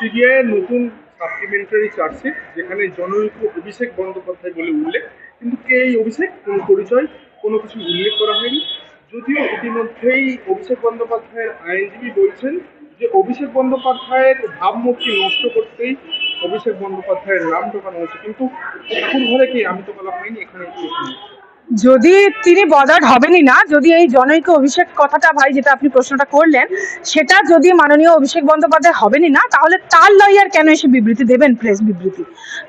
সিবিআইয়ের নতুন supplementary chargesheet যেখানে জনৈক অভিষেক বন্দ্যোপাধ্যায় বলে উল্লেখ। কিন্তু কে এই অভিষেক? কোনো পরিচয়, কোনো কিছু উল্লেখ করা হয়নি। যদিও ইতিমধ্যেই অভিষেক বন্দ্যোপাধ্যায়ের আইনজীবী বলছেন যে অভিষেক বন্দ্যোপাধ্যায়ের ভাবমূর্তি নষ্ট করতেই অভিষেক বন্দ্যোপাধ্যায়ের নাম ঢোকানো হচ্ছে কিন্তু এখন ঘরে কি আমি তো বলা হয়নি, এখানে। যদি তিনি বদার্ড হবেনই না, যদি এই জনৈক অভিষেক কথাটা ভাই যেটা আপনি প্রশ্নটা করলেন, সেটা যদি মাননীয় অভিষেক বন্দ্যোপাধ্যায় হবেনই না, তাহলে তার লয়ার কেন এসে বিবৃতি দেবেন প্রেস বিবৃতি?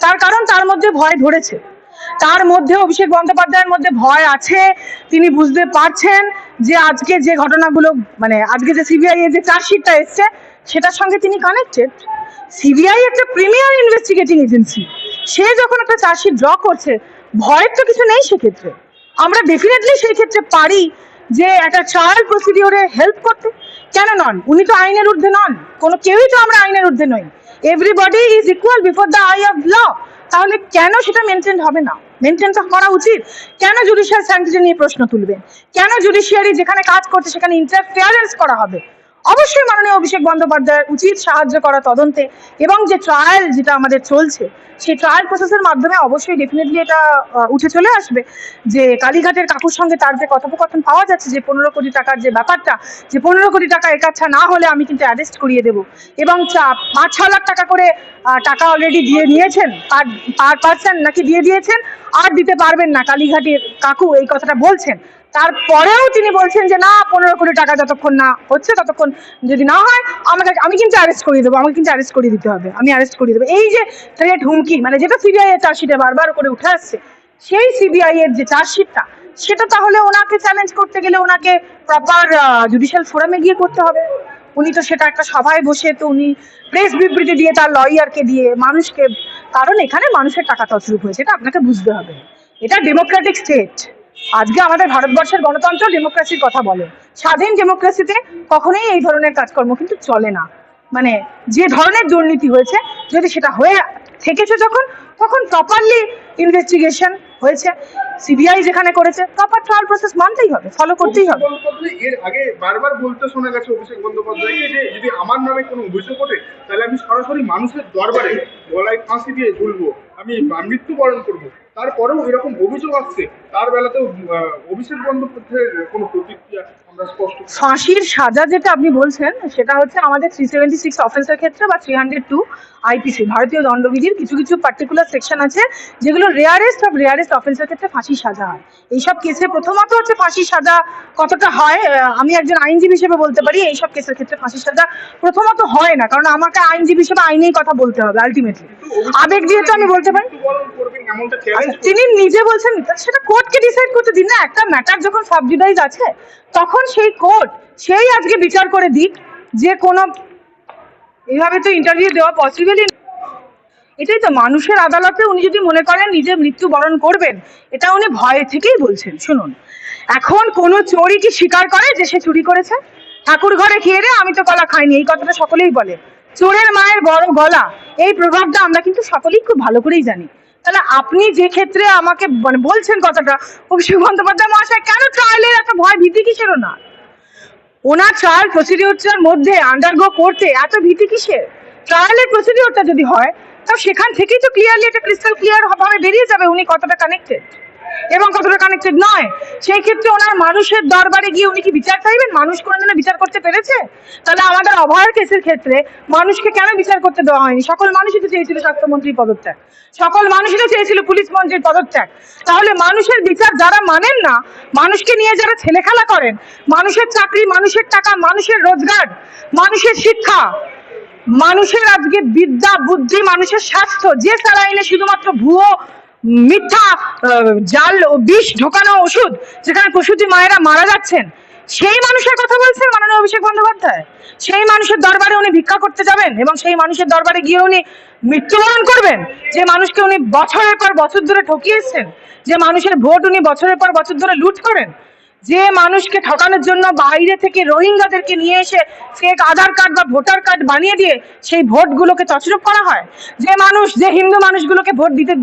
তার কারণ তার মধ্যে ভয় ধরেছে। তার মধ্যে অভিষেক বন্দ্যোপাধ্যায়ের মধ্যে ভয় আছে, তিনি বুঝতে পারছেন যে আজকে যে ঘটনাগুলো মানে আজকে যে সিবিআই এর যে চার্জশিটটা এসছে, সেটার সঙ্গে তিনি কানেক্টেড সিবিআই একটা প্রিমিয়ার ইনভেস্টিগেটিং এজেন্সি সে যখন একটা চার্জশিট ড্র করছে, ভয়ের তো কিছু নেই সেক্ষেত্রে। আমরা ডেফিনেটলি সেই ক্ষেত্রে পারি যে একটা ট্রায়াল প্রসিডিওরে হেল্প করতে। কেন নন? উনি তো আইনের ঊর্ধ্বে নন। কোনো কেউই তো আমরা আইনের ঊর্ধ্বে নই। Everybody is equal before the eye of law তাহলে কেন সেটা মেনটেন হবে না? মেনটেন তো করা উচিত। কেন জুডিশিয়াল স্যাংটিটি নিয়ে প্রশ্ন তুলবেন? কেন জুডিশিয়ারি যেখানে কাজ করছে সেখানে ইন্টারফেয়ারেন্স করা হবে? অবশ্যই মাননীয় অভিষেক বন্দ্যোপাধ্যায়ের উচিত সাহায্য করা তদন্তে এবং যে ট্রায়াল যেটা আমাদের চলছে, সেই ট্রায়াল প্রসেসের মাধ্যমে অবশ্যই ডেফিনেটলি এটা উঠে চলে আসবে যে কালীঘাটের কাকুর সঙ্গে তার যে কথোপকথন পাওয়া যাচ্ছে যে পনেরো কোটি টাকার যে ব্যাপারটা, যে পনেরো কোটি টাকা একাচ্ছা না হলে আমি কিন্তু অ্যারেস্ট করিয়ে দেবো এবং পাঁচ ছ লাখ টাকা করে টাকা অলরেডি দিয়ে নিয়েছেন, পার পার পার্সন নাকি দিয়ে দিয়েছেন, আর দিতে পারবেন না কালীঘাটের কাকু, এই কথাটা বলছেন। তারপরেও তিনি বলছেন যে, না, পনেরো কোটি টাকা যতক্ষণ না হচ্ছে, ততক্ষণ যদি না হয়, আমাকে, আমি কিন্তু অ্যারেস্ট করিয়ে দেবো, আমাকে কিন্তু অ্যারেস্ট করিয়ে দিতে হবে, আমি অ্যারেস্ট করিয়ে দেবো। এই যে থ্রেট হুমকি মানে যেটা সিবিআই এর চার্জশিটে বারবার করে উঠে আসছে, সেই সিবিআই এর যে চার্জশিটটা সেটা তাহলে ওনাকে চ্যালেঞ্জ করতে গেলে ওনাকে প্রপার জুডিশিয়াল ফোরামে গিয়ে করতে হবে। উনি তো সেটা একটা সভায় বসে, তো উনি প্রেস বিবৃতি দিয়ে তার লয়ারকে দিয়ে, মানুষকে, কারণ এখানে মানুষের টাকা তছরূপ হয়েছে, এটা আপনাকে বুঝতে হবে। এটা ডেমোক্রেটিক স্টেট আজকে আমাদের ভারতবর্ষের গণতন্ত্র ডেমোক্রেসির কথা বলে। স্বাধীন ডেমোক্রেসিতে কখনোই এই ধরনের কাজকর্ম কিন্তু চলে না। মানে যে ধরনের দুর্নীতি হয়েছে, যদি সেটা হয়ে থেকেছে যখন, তখন প্রপারলি ইনভেস্টিগেশন হয়েছে। সিবিআই যেখানে করেছে প্রপার ট্রায়াল প্রসেস মানতেই হবে ফলো করতেই হবে। এর আগে বারবার বলতে শোনা গেছে অভিষেক বন্দ্যোপাধ্যায়কে যে যদি আমার নামে কোনো অভিযোগ ওঠে, তাহলে আমি সরাসরি মানুষের দরবারে গলায় ফাঁসি দিয়ে ঝুলবো। আমি মৃত্যুবরণ করব। তারপরেও এরকম অভিযোগ আসছে তার বেলাতেও অভিষেক বন্দ্যোপাধ্যায়ের কোনো প্রতিক্রিয়া আমরা স্পষ্ট ফাঁসির সাজা যেটা আপনি বলছেন সেটা হচ্ছে আমাদের থ্রি সেভেন্টি সিক্স অফেন্সের ক্ষেত্রে বা থ্রি হান্ড্রেড টু আইপিসি ভারতীয় দণ্ডবিধির কিছু কিছু পার্টিকুলার সেকশন আছে যেগুলো রেয়ারেস্ট অফ রেয়ারেস্ট অফেন্সের ক্ষেত্রে ফাঁসির সাজা হয়। এইসব কেসে প্রথমত হচ্ছে ফাঁসির সাজা কতটা হয় আমি একজন আইনজীবী হিসেবে বলতে পারি এইসব কেসের ক্ষেত্রে ফাঁসির সাজা প্রথমত হয় না কারণ আমাকে আইনজীবী হিসেবে আইনেই কথা বলতে হবে আলটিমেটলি আবেগ দিয়ে তো আমি বলতে পারি। আচ্ছা, তিনি নিজে বলছেন সেটা কোর্টকে ডিসাইড করতে দিন না একটা ম্যাটার যখন সাবজুডাইজ আছে তখন সেই কোর্ট সেই আজকে বিচার করে দিক যে কোনো এইভাবে তো ইন্টারভিউ দেওয়া পসিবলই এটাই তো মানুষের আদালতে উনি যদি মনে করেন নিজে মৃত্যুবরণ করবেন, এটা উনি ভয় থেকেই বলছেন। শুনুন, এখন কোনো চোরই কি স্বীকার করে যে সে চুরি করেছে? ঠাকুর ঘরে খেয়ে রে আমি তো কলা খাইনি, এই কথাটা সকলেই বলে। চোরের মায়ের বড় গলা, এই প্রভাবটা আমরা কিন্তু সকলেই খুব ভালো করেই জানি। তাহলে আপনি যে ক্ষেত্রে আমাকে মানে বলছেন কথাটা, অভিষেক বন্দ্যোপাধ্যায় মহাশয়, কেন ট্রায়ালের একটা ভয় ভীতি কিসেরও না ওনার ট্রায়াল প্রসিডিওরটার মধ্যে আন্ডারগো করতে এত ভীতি কিসের? ট্রায়ালের প্রসিডিওরটা যদি হয় তাও সেখান থেকেই তো ক্লিয়ারলি একটা ক্রিস্টাল ক্লিয়ার ভাবে বেরিয়ে যাবে উনি কতটা কানেক্টেড এবং কতটা কানেক্টেড নয়। সেই ক্ষেত্রে ওনার মানুষের দরবারে গিয়ে উনি কি বিচার চাইবেন? মানুষ কোনোদিনও বিচার করতে পেরেছে? তাহলে আমাদের অভয়ের কেসের ক্ষেত্রে মানুষকে কেন বিচার করতে দেওয়া হয়নি? সকল মানুষই তো চেয়েছিল স্বাস্থ্যমন্ত্রীর পদত্যাগ। সকল মানুষই তো চেয়েছিল পুলিশ মন্ত্রীর পদত্যাগ। তাহলে মানুষের বিচার যারা মানেন না, মানুষকে নিয়ে যারা ছেলেখেলা করেন, মানুষের চাকরি, মানুষের টাকা, মানুষের রোজগার, মানুষের শিক্ষা, মানুষের আজকে বিদ্যা, বুদ্ধি, মানুষের স্বাস্থ্য, যে স্যালাইনে শুধুমাত্র ভুয়ো মিথ্যা জাল বিষ ঢোকানো ওষুধ যেখানে প্রসূতি মায়েরা মারা যাচ্ছেন, সেই মানুষের কথা বলছেন মাননীয় অভিষেক বন্দ্যোপাধ্যায়? সেই মানুষের দরবারে উনি ভিক্ষা করতে যাবেন এবং সেই মানুষের দরবারে গিয়ে উনি মৃত্যুবরণ করবেন? যে মানুষকে উনি বছরের পর বছর ধরে ঠকিয়েছেন, যে মানুষের ভোট উনি বছরের পর বছর ধরে লুট করেন, যে মানুষকে ঠকানোর জন্য বাইরে থেকে রোহিঙ্গাদেরকে নিয়ে এসে ফেক আধার কার্ড বা ভোটার কার্ড বানিয়ে দিয়ে সেই ভোটগুলোকে তছরূপ করা হয়? যে মানুষ, যে হিন্দু মানুষগুলোকে ভোট দিতে